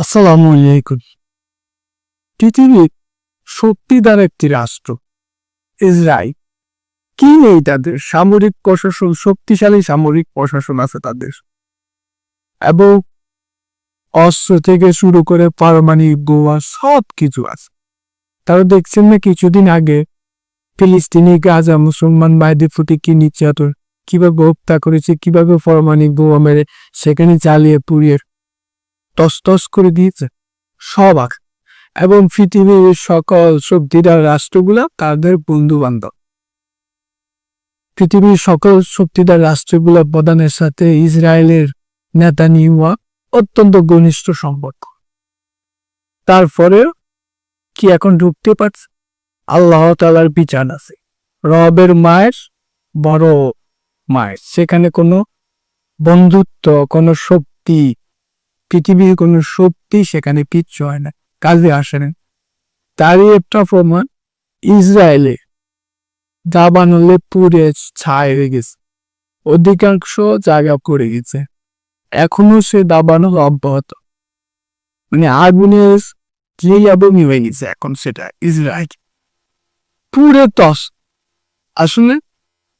আসসালামু আলাইকুম। পৃথিবীর শক্তিদার একটি রাষ্ট্র, ইসরায়েল। কি নেই তাদের? সামরিক প্রশাসন, শক্তিশালী সামরিক প্রশাসন আছে তাদের। এবং অস্ত্র থেকে শুরু করে পারমাণবিক গোয়া সব কিছু আছে। তারা দেখছেন না কিছুদিন আগে ফিলিস্তিনি গাজা মুসলমান ভাইদের প্রতি কি নির্যাতন, কীভাবে হত্যা করেছে, কীভাবে পারমাণবিক গোয়া মেরে সেখানে চালিয়ে পুড়িয়ে টস করে দিয়েছে। সব আখ। এবং পৃথিবীর সকল শক্তিদার রাষ্ট্রগুলা তাদের বন্ধু বান্ধব পৃথিবীর সকল শক্তিদার রাষ্ট্রগুলা প্রধানের সাথে ইসরায়েলের নেতা নিউয়া অত্যন্ত ঘনিষ্ঠ সম্পর্ক। তারপরে কি এখন ঢুকতে পারছে? আল্লাহ তালার বিচার আছে। রবের মায়ের বড় মায়ের। সেখানে কোনো বন্ধুত্ব, কোনো শক্তি পৃথিবীর কোনো শক্তি সেখানে কিচ্ছু হয় না, কাজে আসে না। তারই একটা প্রমাণ, ইসরায়েলে দাবানলে পুড়ে ছাই হয়ে গেছে, অধিকাংশ জায়গা পড়ে গেছে। এখনও সে দাবানল অব্যাহত। মানে আগুনের যে এবং হয়ে গেছে এখন সেটা ইসরায়েল। পুরে তস আসলে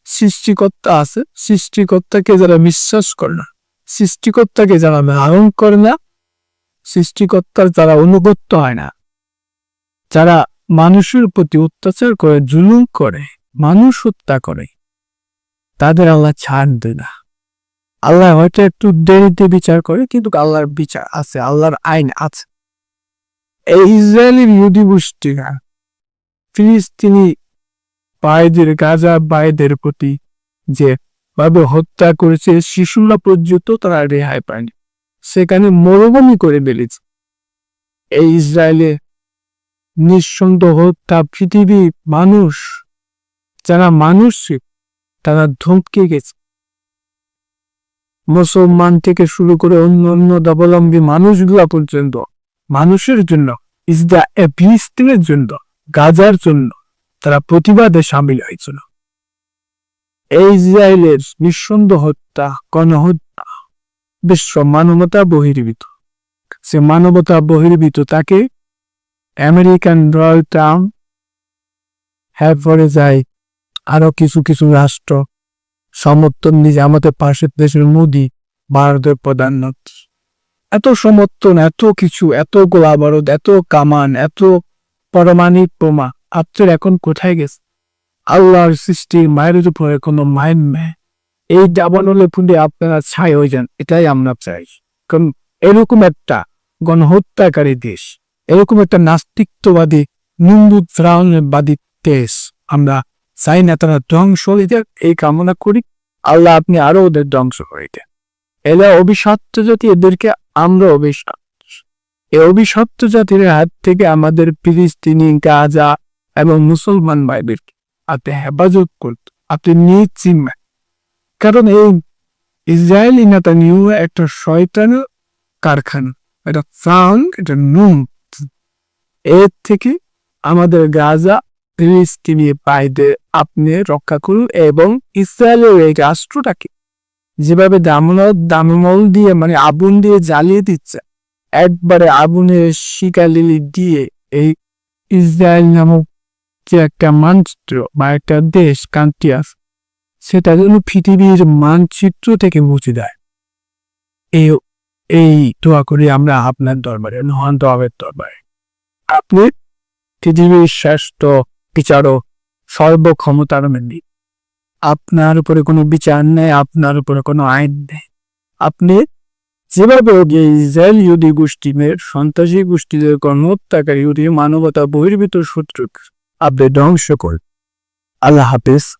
সৃষ্টিকর্তা আছে, সৃষ্টিকর্তাকে যারা বিশ্বাস করে না সৃষ্টিকর্তাকে যারা ধারণ করে না, সৃষ্টিকর্তার যারা অনুগত্য হয় না। যারা মানুষের প্রতি অত্যাচার করে, জুলুম করে, মানুষ হত্যা করে, তাদের আল্লাহ ছাড় দেয় না। আল্লাহ হয়তো একটু দেরিতে বিচার করে, কিন্তু আল্লাহর বিচার আছে, আল্লাহর আইন আছে। এই ইসরায়েলের ইহুদি ফিলিস্তিনি ভাইদের, গাজা ভাইদের প্রতি যে ভাবে হত্যা করেছে শিশুরা পর্যন্ত তারা রেহাই পায়নি। সেখানে মরুভূমি করে ফেলেছে। এই ইসরায়েলে নিঃসন্দ হত্যা পৃথিবী মানুষ, যারা মানুষ তারা ধমকে গেছে। মুসলমান থেকে শুরু করে অন্য অন্য দবলম্বী মানুষগুলা পর্যন্ত, মানুষের জন্য, ইসরা, ফিলিস্তিনের জন্য, গাজার জন্য তারা প্রতিবাদে সামিল হয়েছিল। এই ইসরায়েলের নিঃসন্দ হত্যা, গণহত্যা, বিশ্ব মানবতা বহির্ভূত। সে মানবতা বহির্ভূত তাকে আমেরিকান রয়্যাল টাউন এরপরে যায় আরও কিছু কিছু রাষ্ট্র সমর্থন নিজে আমাদের পাশের দেশের মোদি, ভারতের প্রধানমন্ত্রী। এত সমর্থন, এত কিছু, এত গোলাবারদ, এত কামান, এত পারমাণিক বোমা আপনার এখন কোথায় গেছে? আল্লাহর সৃষ্টির মায়ের উপরে কোনো মায়ের নেই। এই দাবানলে ফুলে আপনারা ছাই হয়ে যান, এটাই আমরা চাই। কারণ এরকম একটা গণহত্যাকারী দেশ, এরকম একটা নাস্তিত্ববাদী নিন্দুদ্রায়ণবাদী দেশ আমরা চাই না, তারা ধ্বংস হয়ে যাক, এই কামনা করি। আল্লাহ আপনি আরও ওদের ধ্বংস করে দেন। এরা অভিশপ্ত জাতি, এদেরকে আমরা অভিশাপ এই অভিশপ্ত জাতির হাত থেকে আমাদের ফিলিস্তিনি, গাজা এবং মুসলমান ভাইদেরকে আপনি হেফাজত করত আপনি নিজ চিনবেন কারণ এই ইসরায়েলি নেতা নিউ একটা শয়তান কারখানা এটা সাউন্ড এটা নুন এর থেকে আমাদের গাজা ফিলিস্তিনি আপনি রক্ষা করুন এবং ইসরায়েলের এই রাষ্ট্রটাকে যেভাবে দামল দামল দিয়ে মানে আগুন দিয়ে জ্বালিয়ে দিচ্ছে একবারে আগুনের শিকালিলি দিয়ে এই ইসরায়েল নামক যে একটা মানচিত্র বা একটা দেশ কান্ট্রি আছে সেটা যেন পৃথিবীর মানচিত্র থেকে মুছে দেয়। এই এই দোয়া করি আমরা আপনার দরবারে মহান দরবারের দরবারে। আপনি পৃথিবীর শ্রেষ্ঠ বিচারক, সর্বক্ষমতার মেন্দি আপনার উপরে কোনো বিচার নেই, আপনার উপরে কোনো আইন নেই। আপনি যেভাবে ইসরায়েল ইহুদি গোষ্ঠীদের সন্ত্রাসী গোষ্ঠীদের গণহত্যাকারী ইহুদি মানবতা বহির্ভূত শত্রু আপনি ধ্বংস কর আল্লাহ হাফিজ।